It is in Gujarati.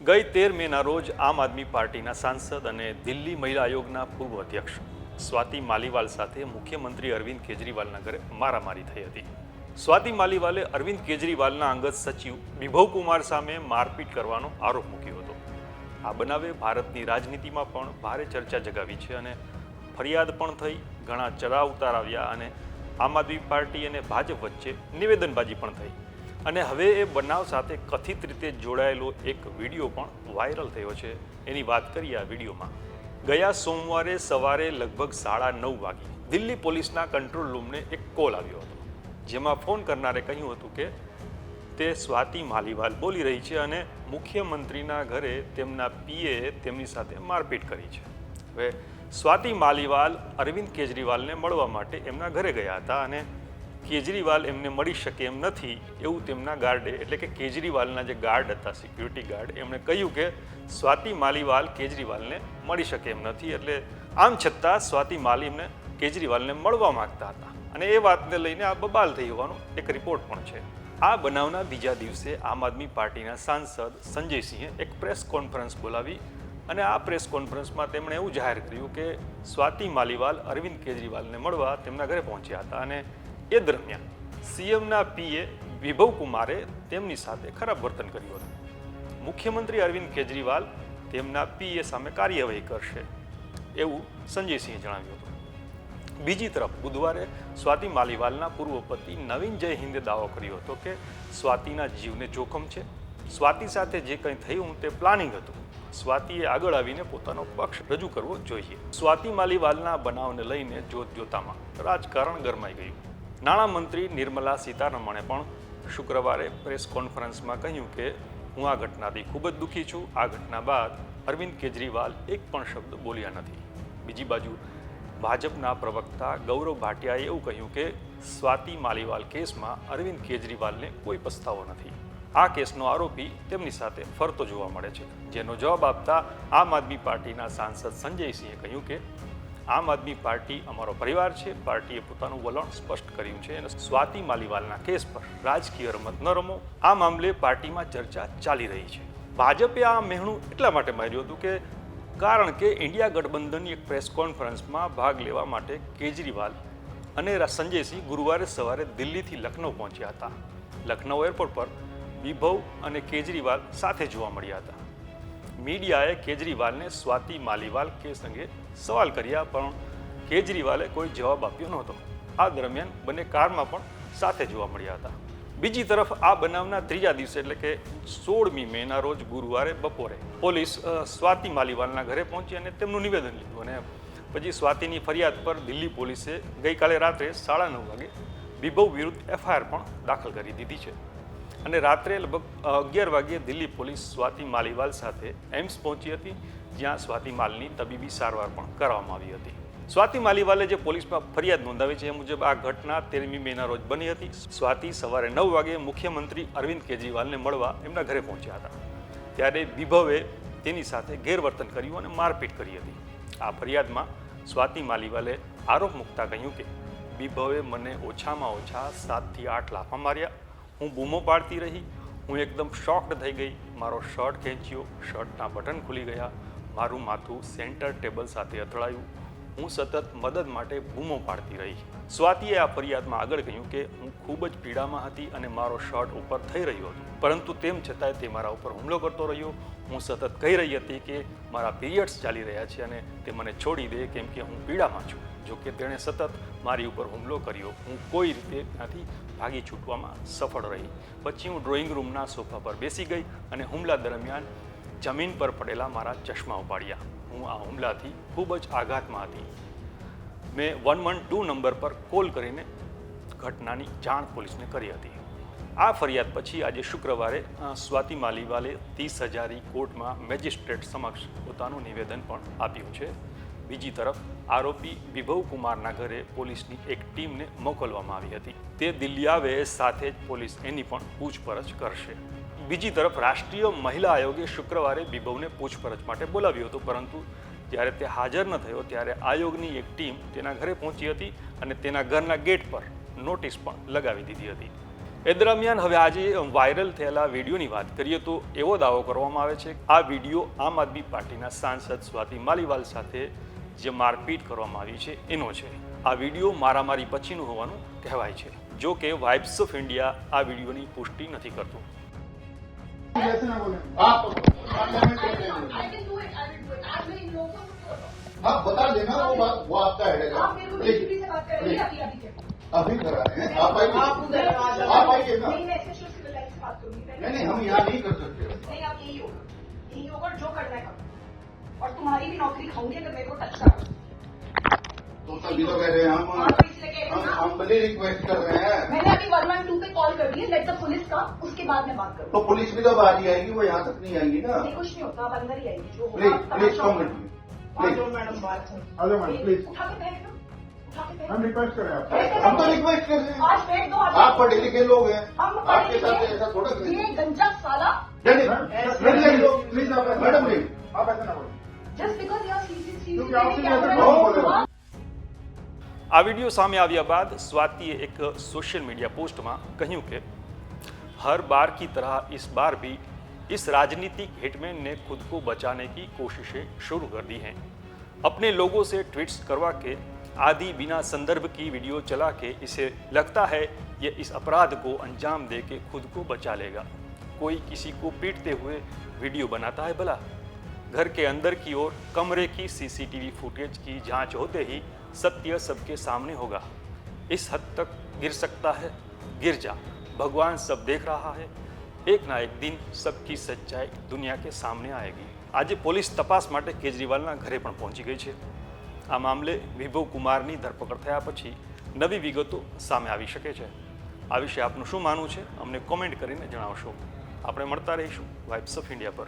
ગઈ તેર મેના રોજ આમ આદમી પાર્ટીના સાંસદ અને દિલ્હી મહિલા આયોગના પૂર્વ અધ્યક્ષ સ્વાતિ માલીવાલ સાથે મુખ્યમંત્રી અરવિંદ કેજરીવાલના ઘરે મારામારી થઈ હતી. સ્વાતિ માલીવાલે અરવિંદ કેજરીવાલના અંગત સચિવ વિભવ કુમાર સામે મારપીટ કરવાનો આરોપ મૂક્યો હતો. આ બનાવે ભારતની રાજનીતિમાં પણ ભારે ચર્ચા જગાવી છે અને ફરિયાદ પણ થઈ, ઘણા ચડાવ ઉતાર આવ્યા અને આમ આદમી પાર્ટી અને ભાજપ વચ્ચે નિવેદનબાજી પણ થઈ. અને હવે એ બનાવ સાથે કથિત રીતે જોડાયેલો એક વીડિયો પણ વાયરલ થયો છે. એની વાત કરીએ આ વિડીયોમાં. ગયા સોમવારે સવારે લગભગ સાડા નવ વાગે દિલ્હી પોલીસના કંટ્રોલ રૂમને એક કોલ આવ્યો હતો. જેમાં ફોન કરનારે કહ્યું હતું કે, તે સ્વાતિ માલીવાલ બોલી રહી છે અને મુખ્યમંત્રીના ઘરે તેમના પીએ તેમની સાથે મારપીટ કરી છે. હવે સ્વાતિ માલીવાલ અરવિંદ કેજરીવાલને મળવા માટે એમના ઘરે ગયા હતા અને કેજરીવાલ એમને મળી શકે એમ નથી એવું તેમના ગાર્ડે, એટલે કે કેજરીવાલના જે ગાર્ડ હતા સિક્યુરિટી ગાર્ડ, એમણે કહ્યું કે સ્વાતિ માલીવાલ કેજરીવાલને મળી શકે એમ નથી, એટલે આમ છતાં સ્વાતિ માલી એમને કેજરીવાલને મળવા માંગતા હતા. અને એ વાતને લઈને આ બબાલ થઈ હોવાનો એક રિપોર્ટ પણ છે. આ બનાવના બીજા દિવસે આમ આદમી પાર્ટીના સાંસદ સંજયસિંહે એક પ્રેસ કોન્ફરન્સ બોલાવી અને આ પ્રેસ કોન્ફરન્સમાં તેમણે એવું જાહેર કર્યું કે સ્વાતિ માલીવાલ અરવિંદ કેજરીવાલને મળવા તેમના ઘરે પહોંચ્યા હતા અને એ દરમિયાન સીએમના પીએ વિભવ કુમારે તેમની સાથે ખરાબ વર્તન કર્યું હતું. મુખ્યમંત્રી અરવિંદ કેજરીવાલ તેમના પીએ સામે કાર્યવાહી કરશે એવું સંજયસિંહે જણાવ્યું હતું. બીજી તરફ બુધવારે સ્વાતિ માલીવાલના પૂર્વ પતિ નવીન જય હિંદે દાવો કર્યો હતો કે સ્વાતિના જીવને જોખમ છે. સ્વાતિ સાથે જે કંઈ થયું તે પ્લાનિંગ હતું. સ્વાતિએ આગળ આવીને પોતાનો પક્ષ રજૂ કરવો જોઈએ. સ્વાતિ માલીવાલના બનાવને લઈને જોત જોતામાં રાજકારણ ગરમાઈ ગયું. નાણામંત્રી નિર્મલા સીતારમણે પણ શુક્રવારે પ્રેસ કોન્ફરન્સમાં કહ્યું કે, હું આ ઘટનાથી ખૂબ જ દુઃખી છું. આ ઘટના બાદ અરવિંદ કેજરીવાલ એક પણ શબ્દ બોલ્યા નથી. બીજી બાજુ, ભાજપના પ્રવક્તા ગૌરવ ભાટિયાએ એવું કહ્યું કે, સ્વાતિ માલીવાલ કેસમાં અરવિંદ કેજરીવાલને કોઈ પસ્તાવો નથી. આ કેસનો આરોપી તેમની સાથે ફરતો જોવા મળે છે. જેનો જવાબ આપતા આમ આદમી પાર્ટીના સાંસદ સંજયસિંહે કહ્યું કે આમ આદમી પાર્ટી અમારો પરિવાર છે. પાર્ટીએ પોતાનું વલણ સ્પષ્ટ કર્યું છે અને સ્વાતિ માલીવાલના કેસ પર રાજકીય રમત ન રમો. આ મામલે પાર્ટીમાં ચર્ચા ચાલી રહી છે. ભાજપે આ મહેણું એટલા માટે માર્યું હતું કે કારણ કે ઇન્ડિયા ગઠબંધનની એક પ્રેસ કોન્ફરન્સમાં ભાગ લેવા માટે કેજરીવાલ અને સંજયસિંહ ગુરુવારે સવારે દિલ્હીથી લખનૌ પહોંચ્યા હતા. લખનૌ એરપોર્ટ પર વિભવ અને કેજરીવાલ સાથે જોવા મળ્યા હતા. મીડિયાએ કેજરીવાલને સ્વાતિ માલીવાલ કેસ અંગે સવાલ કર્યા, પણ કેજરીવાલે કોઈ જવાબ આપ્યો નહોતો. આ દરમિયાન બંને કારમાં પણ સાથે જોવા મળ્યા હતા. બીજી તરફ આ બનાવના ત્રીજા દિવસે એટલે કે સોળમી મેના રોજ ગુરુવારે બપોરે પોલીસ સ્વાતિ માલીવાલના ઘરે પહોંચી અને તેમનું નિવેદન લીધું અને પછી સ્વાતિની ફરિયાદ પર દિલ્હી પોલીસે ગઈકાલે રાત્રે સાડા નવ વાગે વિભવ વિરુદ્ધ એફઆઈઆર પણ દાખલ કરી દીધી છે. અને રાત્રે લગભગ અગિયાર વાગ્યે દિલ્હી પોલીસ સ્વાતિ માલીવાલ સાથે એમ્સ પહોંચી હતી, જ્યાં સ્વાતિ માલની તબીબી સારવાર પણ કરવામાં આવી હતી. સ્વાતિ માલીવાલે જે પોલીસમાં ફરિયાદ નોંધાવી છે એ મુજબ આ ઘટના તેરમી મેના રોજ બની હતી. સ્વાતિ સવારે નવ વાગે મુખ્યમંત્રી અરવિંદ કેજરીવાલને મળવા એમના ઘરે પહોંચ્યા હતા. ત્યારે વિભવે તેની સાથે ગેરવર્તન કર્યું અને મારપીટ કરી હતી. આ ફરિયાદમાં સ્વાતિ માલીવાલે આરોપ મૂકતા કહ્યું કે, વિભવે મને ઓછામાં ઓછા સાતથી આઠ લાફા માર્યા હું બૂમો પાડતી રહી. હું એકદમ શોક્ડ થઈ ગઈ. મારો શર્ટ ખેંચ્યો. શર્ટના બટન ખુલી ગયા. મારું માથું સેન્ટર ટેબલ સાથે અથડાયું. હું સતત મદદ માટે બૂમો પાડતી રહી. સ્વાતિએ આ ફરિયાદમાં આગળ કહ્યું કે હું ખૂબ જ પીડામાં હતી અને મારો શર્ટ ઉપર થઈ રહ્યો હતો. પરંતુ તેમ છતાંય તે મારા ઉપર હુમલો કરતો રહ્યો. હું સતત કહી રહી હતી કે મારા પીરિયડ્સ ચાલી રહ્યા છે અને તે મને છોડી દે કેમ કે હું પીડામાં છું. જો કે તેણે સતત મારી ઉપર હુમલો કર્યો. હું કોઈ રીતે ત્યાંથી ભાગી છૂટવામાં સફળ રહી. પછી હું ડ્રોઈંગ રૂમના સોફા પર બેસી ગઈ અને હુમલા દરમિયાન જમીન પર પડેલા મારા ચશ્મા ઉપાડ્યા. હું આ હુમલાથી ખૂબ જ આઘાતમાં હતી. મેં વન વન ટુ નંબર પર કોલ કરીને ઘટનાની જાણ પોલીસને કરી હતી. આ ફરિયાદ પછી આજે શુક્રવારે સ્વાતિ માલીવાલે ત્રીસ હજારી કોર્ટમાં મેજિસ્ટ્રેટ સમક્ષ પોતાનું નિવેદન પણ આપ્યું છે. બીજી તરફ, આરોપી વિભવ કુમારના ઘરે પોલીસની એક ટીમને મોકલવામાં આવી હતી. તે દિલ્હી આવે સાથે જ પોલીસ એની પણ પૂછપરછ કરશે. બીજી તરફ, રાષ્ટ્રીય મહિલા આયોગે શુક્રવારે વિભવને પૂછપરછ માટે બોલાવ્યો હતો, પરંતુ જ્યારે તે હાજર ન થયો ત્યારે આયોગની એક ટીમ તેના ઘરે પહોંચી હતી અને તેના ઘરના ગેટ પર નોટિસ પણ લગાવી દીધી હતી. એ દરમિયાન હવે આજે વાયરલ થયેલા વિડીયોની વાત કરીએ તો એવો દાવો કરવામાં આવે છે કે આ વિડીયો આમ આદમી પાર્ટીના સાંસદ સ્વાતિ માલીવાલ સાથે જે મારપીટ કરવામાં આવી છે એનો છે આ વિડીયો મારામારી પછીનું હોવાનું કહેવાય છે જો કે વાઇબ્સ ઓફ ઇન્ડિયા આ વિડીયોની પુષ્ટિ નથી કરતું ऐसे ना बोले आप पार्लियामेंट I में can, बोले। I can do it, I will do it. आज मैं इन लोगों को आप बता देना वो बात वो आपका हेडेक है आप मेरे को बीजेपी से बात कर रही है अभी अभी के अभी करा रहे हैं आप आइए आ जाओ। ना नहीं मैं सिविल लाइन से बात करूँगी। नहीं नहीं हम यहाँ नहीं कर सकते नहीं आप यही होगा। यही होगा जो करना है करो। और तुम्हारी भी नौकरी खाऊँगी अगर मेरे को टच करो। तो तभी तो कह रहे हैं हम हाँ, तो कह हम ना। हम्बली रिक्वेस्ट कर रहे हैं। मैंने अभी वन वन टू पे कॉल कर दी है लेट द पुलिस का उसके बाद मैं बात करूँ तो पुलिस भी तो बाहर ही आएगी वो यहाँ तक नहीं आएगी ना। नहीं कुछ नहीं होता आप अंदर ही आएँगे जो प्लीज़ होगा प्लीज़ तमाशा कम प्लीज़ मैडम बात हेलो मैडम प्लीज़ उठा के फेंक दो उठा के फेंक हम दो। रिक्वेस्ट करें आपसे ऐसे हम तो करो। रिक्वेस्ट कर रहे हैं आज फेंक दो आप पढ़े लिखे लोग हैं हम आपके साथ ऐसा थोड़ा ये करेंगे गंजा साला नहीं नहीं नहीं, नहीं, प्लीज आप मैडम नहीं आप ऐसे ना बोले just because you are CC क्योंकि आपसे सीसी ऐसे कौन बोलेगा? આ વિડીયો સામે આવ્યા બાદ સ્વાતિએ એક सोशल मीडिया पोस्ट में કહ્યું કે हर बार की तरह इस बार भी इस राजनीतिक हिटमैन ने खुद को बचाने की कोशिशें शुरू कर दी हैं अपने लोगों से ट्वीट्स करवा के आदि बिना संदर्भ की वीडियो चला के इसे लगता है, ये इस अपराध को अंजाम दे के खुद को बचा लेगा। कोई किसी को पीटते हुए वीडियो बनाता है भला। घर के अंदर की ओर कमरे की सीसीटीवी फुटेज की जाँच होते ही सत्य सबके सामने होगा। इस हद तक गिर सकता है, गिर जा। भगवान सब देख रहा है। एक ना एक दिन सबकी सच्चाई दुनिया के सामने आएगी। आज पुलिस तपास केजरीवाल કેજરીવાલના ઘરે પણ पहुँची गई છે આ મામલે વિભવ કુમારની ધરપકડ થયા પછી નવી વિગતો સામે આવી શકે છે. આ વિશે આપનું શું માનવું છે, અમને કોમેન્ટ કરીને જણાવશો. આપણે મળતા રહીશું વાઇબ્સ ઓફ ઇન્ડિયા પર.